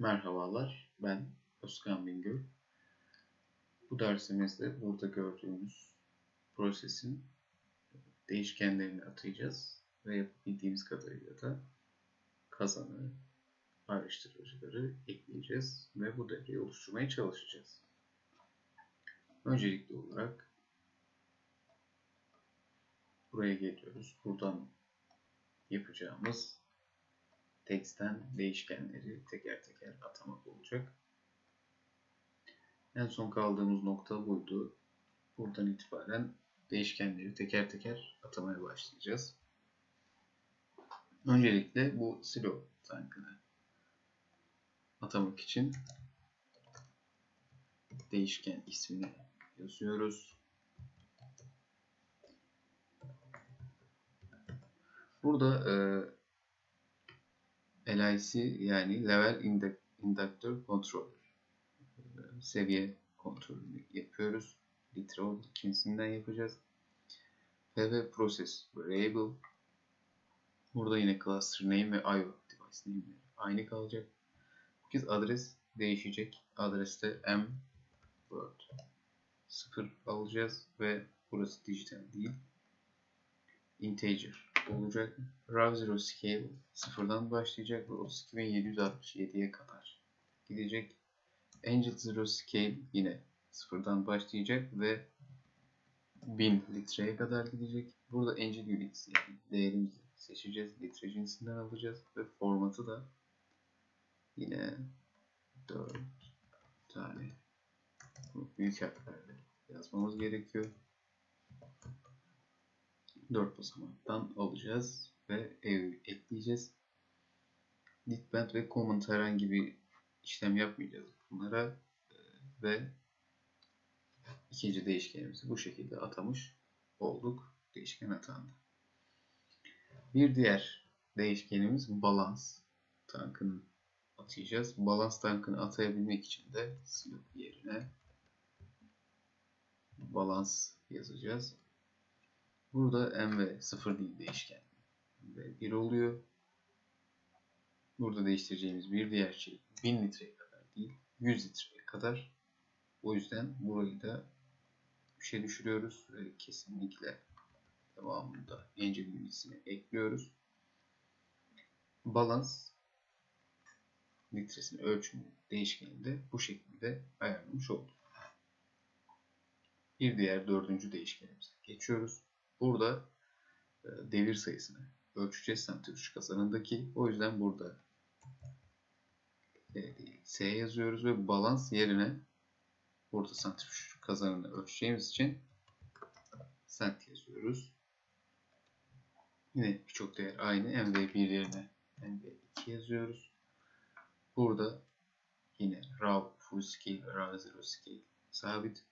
Merhabalar, ben Özkan Bingöl. Bu dersimizde burada gördüğümüz prosesin değişkenlerini atayacağız ve yapabildiğimiz kadarıyla da kazanı, ayrıştırıcıları ekleyeceğiz ve bu devreyi oluşturmaya çalışacağız. Öncelikli olarak buraya geliyoruz. Buradan yapacağımız teksten değişkenleri teker teker atamak olacak. En son kaldığımız nokta buydu. Buradan itibaren değişkenleri teker teker atamaya başlayacağız. Öncelikle bu silo tankını atamak için değişken ismini yazıyoruz. Burada e, LIC yani Level Inductor Controller seviye kontrolünü yapıyoruz. Litre cinsinden yapacağız. PV Process Variable Burada yine Cluster Name ve IO Device Name aynı kalacak. Bu kez adres değişecek. Adreste M Word 0 alacağız ve burası dijital değil. Integer olacak. Raw Zero Scale sıfırdan başlayacak ve 32767'ye kadar gidecek. Angel Zero Scale yine sıfırdan başlayacak ve 1000 litreye kadar gidecek. Burada Angel Units yani değerimizi seçeceğiz. Litre cinsinden alacağız ve formatı da yine 4 tane büyük harflerle yazmamız gerekiyor. 4 basamaktan alacağız ve ev ekleyeceğiz. Litband ve comment herhangi bir işlem yapmayacağız bunlara e, ve ikinci değişkenimizi bu şekilde atamış olduk. Değişken atandı. Bir diğer değişkenimiz balans tankını atayacağız. Balans tankını atayabilmek için de slot yerine balans yazacağız. Burada m ve 0 değil değişken ve 1 oluyor. Burada değiştireceğimiz bir diğer şey 1000 litreye kadar değil 100 litreye kadar. O yüzden burayı da bir şey düşürüyoruz ve kesinlikle devamında Angel bilgisini ekliyoruz. Balans litresini ölçümü değişkenini de bu şekilde ayarlamış olduk. Bir diğer dördüncü değişkenimize geçiyoruz. Burada e, devir sayısını ölçeceğiz santrifüj kazanındaki. O yüzden burada e, S yazıyoruz ve balans yerine burada santrifüj kazanını ölçeceğimiz için sent yazıyoruz. Yine birçok değer aynı. MV1 yerine MV2 yazıyoruz. Burada yine raw full scale raw zero scale sabit.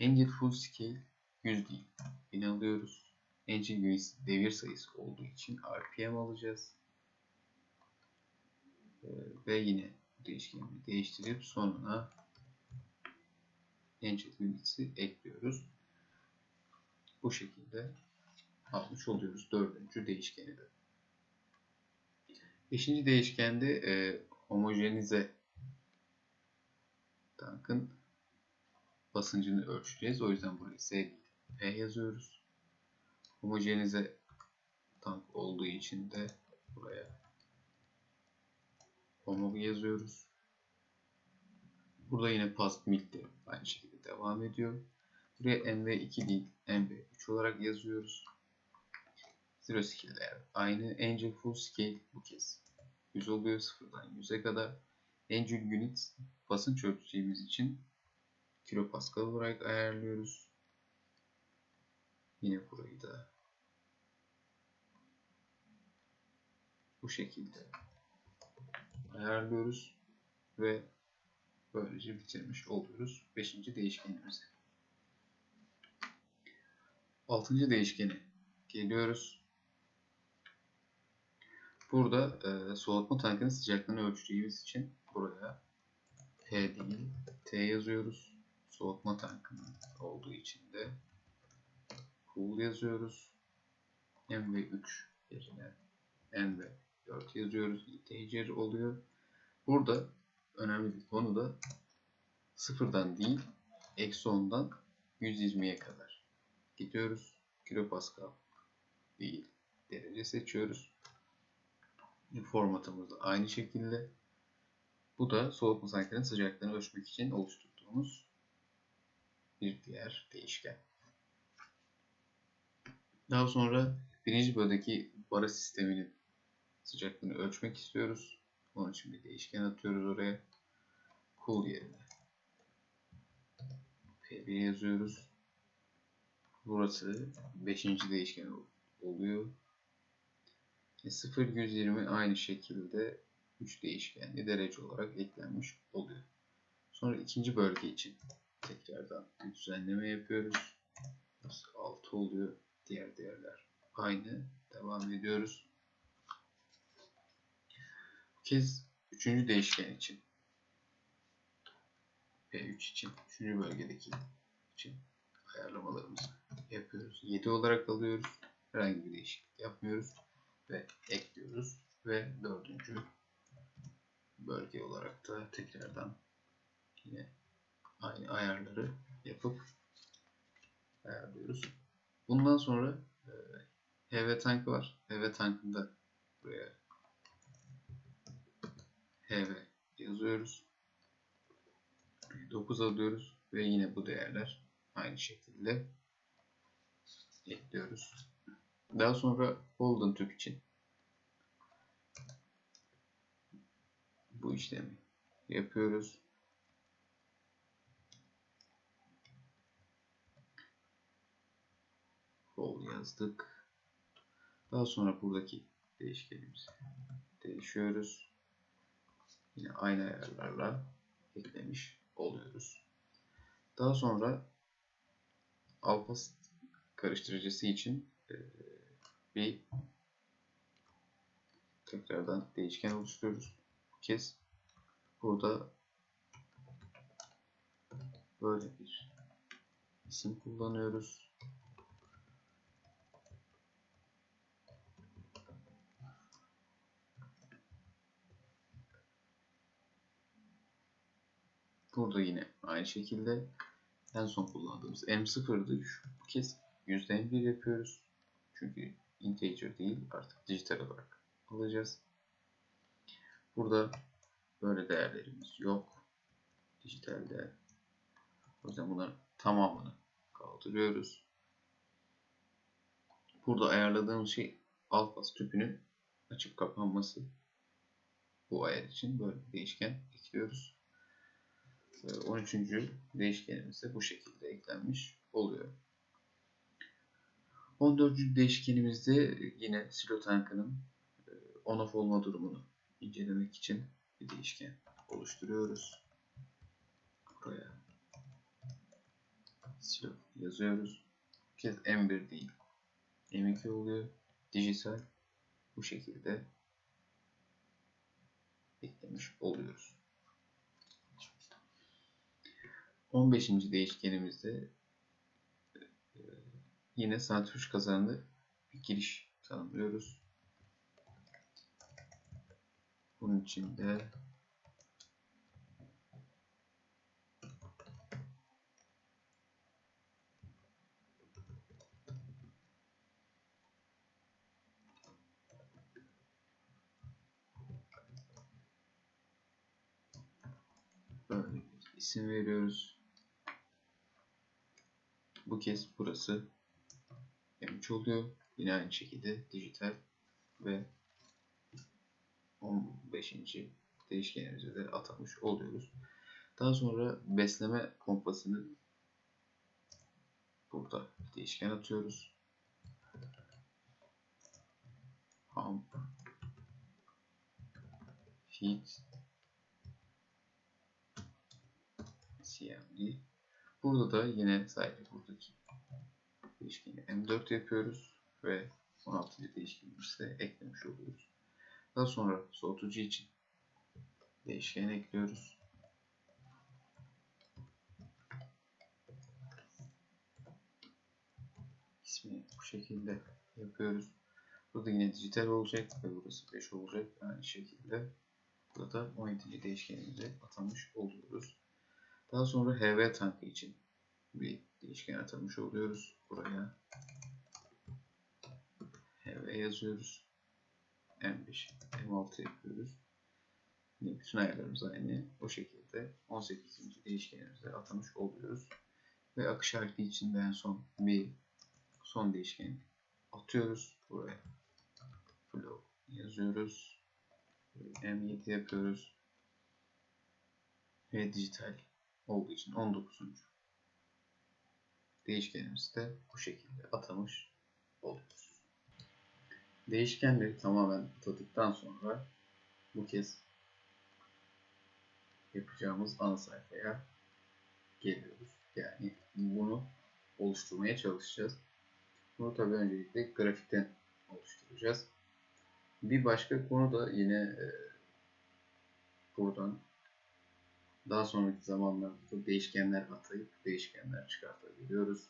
Angel full scale 100 değil. 1000 alıyoruz. Üyesi devir sayısı olduğu için RPM alacağız. Ee, ve yine değişkenini değiştirip sonuna Engine Units'i ekliyoruz. Bu şekilde almış oluyoruz dördüncü değişkeni de. Beşinci değişkende e, homojenize tankın basıncını ölçeceğiz. O yüzden buraya S P yazıyoruz homojenize tank olduğu için de buraya homo yazıyoruz. Burada yine past milk aynı şekilde devam ediyor. Buraya mv2 değil mv3 olarak yazıyoruz. Zero değer aynı. Angel full scale bu kez 100 oluyor sıfırdan 100'e kadar. Angel unit basınç ölçeceğimiz için kilopascal olarak ayarlıyoruz. Yine burayı da bu şekilde ayarlıyoruz ve böylece bitirmiş oluyoruz 5. değişkenimizi. 6. değişkeni geliyoruz. Burada e, soğutma tankının sıcaklığını ölçeceğimiz için buraya P değil T yazıyoruz. Soğutma tankının olduğu için de cool yazıyoruz. M ve 3 yerine N ve 4 yazıyoruz. Integer oluyor. Burada önemli bir konu da sıfırdan değil eksi 10'dan 120'ye kadar gidiyoruz. Kilopascal değil derece seçiyoruz. Formatımız da aynı şekilde. Bu da soğutma saatlerinin sıcaklığını ölçmek için oluşturduğumuz bir diğer değişken. Daha sonra birinci böldeki bara sisteminin sıcaklığını ölçmek istiyoruz. Onun için bir değişken atıyoruz oraya. Cool yerine P1 yazıyoruz. Burası 5. değişken oluyor. 0 120 aynı şekilde 3 değişkenli derece olarak eklenmiş oluyor. Sonra ikinci bölge için tekrardan bir düzenleme yapıyoruz. Burası 6 oluyor. Diğer değerler aynı. Devam ediyoruz. Bu kez üçüncü değişken için P3 için, üçüncü bölgedeki için ayarlamalarımızı yapıyoruz. 7 olarak alıyoruz. Herhangi bir değişiklik yapmıyoruz ve ekliyoruz ve dördüncü bölge olarak da tekrardan yine aynı ayarları yapıp ayarlıyoruz. Bundan sonra HV tank var. HV tankında buraya HV yazıyoruz. 9 alıyoruz ve yine bu değerler aynı şekilde ekliyoruz. Daha sonra Holden tüp için bu işlemi yapıyoruz. Hol yazdık. Daha sonra buradaki değişkenimizi değişiyoruz. Yine aynı ayarlarla eklemiş oluyoruz. Daha sonra alpas karıştırıcısı için e, bir tekrardan değişken oluşturuyoruz. Bu kez burada böyle bir isim kullanıyoruz. Burada yine aynı şekilde en son kullandığımız M0'dı. Bu kez %1 yapıyoruz. Çünkü integer değil artık dijital olarak alacağız. Burada böyle değerlerimiz yok. Dijitalde. O yüzden bunların tamamını kaldırıyoruz. Burada ayarladığım şey alt bas tüpünün açıp kapanması. Bu ayar için böyle bir değişken ekliyoruz. 13. değişkenimiz de bu şekilde eklenmiş oluyor. 14. değişkenimizde yine silo tankının on off olma durumunu incelemek için bir değişken oluşturuyoruz. Buraya silo yazıyoruz. Bu kez M1 değil M2 oluyor. Dijital bu şekilde eklemiş oluyoruz. 15. değişkenimizde e, yine santrifüj kazanlı bir giriş tanımlıyoruz. Bunun için de isim veriyoruz. Bu kez burası M3 oluyor. Yine aynı şekilde dijital ve 15. değişkenimize de atamış oluyoruz. Daha sonra besleme pompasını burada değişken atıyoruz. Pump feed cmd Burada da yine sadece buradaki değişkeni M4 yapıyoruz ve 16. değişkenimizi de eklemiş oluyoruz. Daha sonra soğutucu için değişken ekliyoruz. İsmini bu şekilde yapıyoruz. Burada yine dijital olacak ve burası 5 olacak aynı şekilde. Burada 17. değişkenimize atamış oluyoruz. Daha sonra HV tankı için bir değişken atamış oluyoruz. Buraya HV yazıyoruz. M5, M6 yapıyoruz. Yine bütün ayarlarımız aynı. O şekilde 18. değişkenimize atamış oluyoruz. Ve akış harfi için de en son bir son değişken atıyoruz. Buraya flow yazıyoruz. M7 yapıyoruz. Ve dijital olduğu için 19. Değişkenimizi de bu şekilde atamış oluyoruz. Değişkenleri tamamen atadıktan sonra bu kez yapacağımız ana sayfaya geliyoruz. Yani bunu oluşturmaya çalışacağız. Bunu tabii öncelikle grafikten oluşturacağız. Bir başka konu da yine e, buradan daha sonraki zamanlarda da değişkenler atayıp değişkenler çıkartabiliyoruz.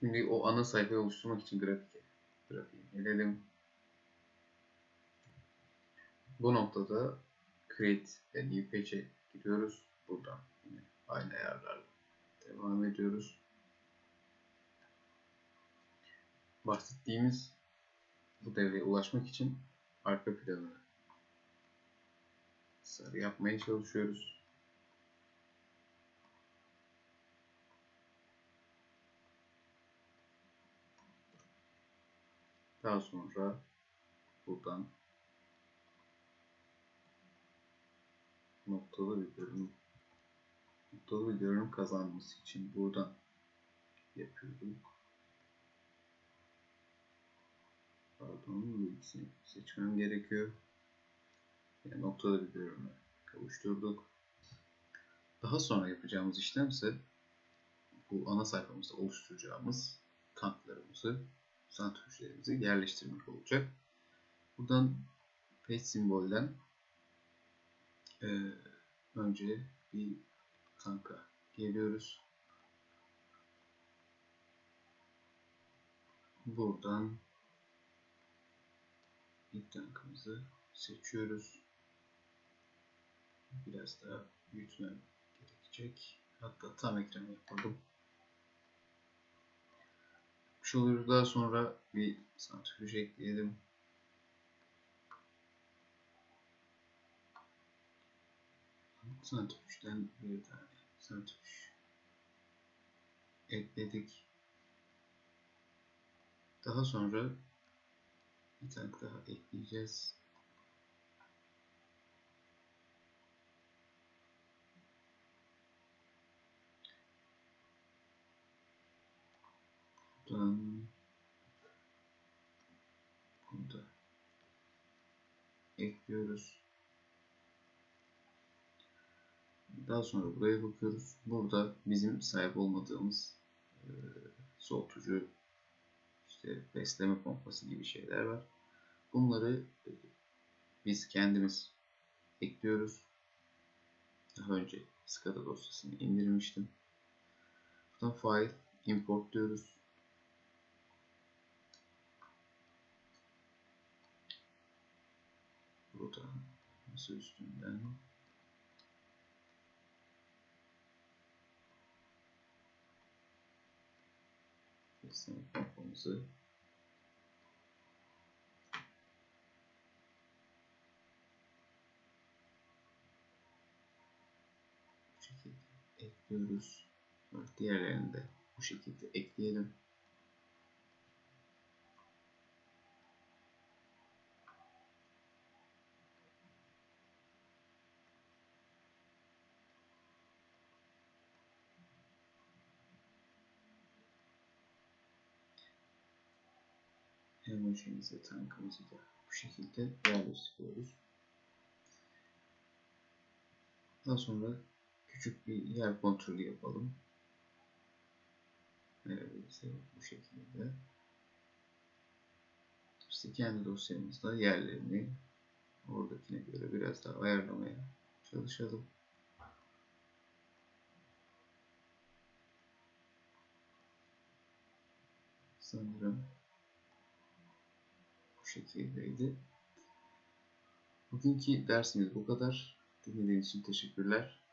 Şimdi o ana sayfayı oluşturmak için grafik grafiğe gelelim. Bu noktada create a new page'e gidiyoruz. Buradan yine aynı ayarlarla devam ediyoruz. Bahsettiğimiz bu devreye ulaşmak için arka planı sarı yapmaya çalışıyoruz. Daha sonra buradan noktalı bir görünüm noktalı bir görünüm kazanması için buradan yapıyorduk. Pardon, seçmem gerekiyor. Yani noktalı bir görünüme kavuşturduk. Daha sonra yapacağımız işlem ise bu ana sayfamızda oluşturacağımız tanklarımızı, santrifüjlerimizi yerleştirmek olacak. Buradan page simbolden e, önce bir tanka geliyoruz. Buradan ilk tankımızı seçiyoruz. Biraz daha büyütmem gerekecek. Hatta tam ekran yapalım. Şu oluyoruz. Daha sonra bir santrifüj ekleyelim. Santrifüjden bir tane santrifüj ekledik. Daha sonra bir tane daha ekleyeceğiz. Buradan bunu da ekliyoruz. Daha sonra buraya bakıyoruz. Burada bizim sahip olmadığımız e, soğutucu, işte besleme pompası gibi şeyler var. Bunları e, biz kendimiz ekliyoruz. Daha önce SCADA dosyasını indirmiştim. Buradan file import diyoruz. Buradan masa üstünden besleme pompamızı bu şekilde ekliyoruz. Diğerlerini de bu şekilde ekleyelim. Emojimizi, tankımızı da bu şekilde yerleştiriyoruz. Daha sonra küçük bir yer kontrolü yapalım. Neredeyse bu şekilde. İşte kendi dosyamızda yerlerini oradakine göre biraz daha ayarlamaya çalışalım. Sanırım şekildeydi. Bugünkü dersimiz bu kadar. Dinlediğiniz için teşekkürler.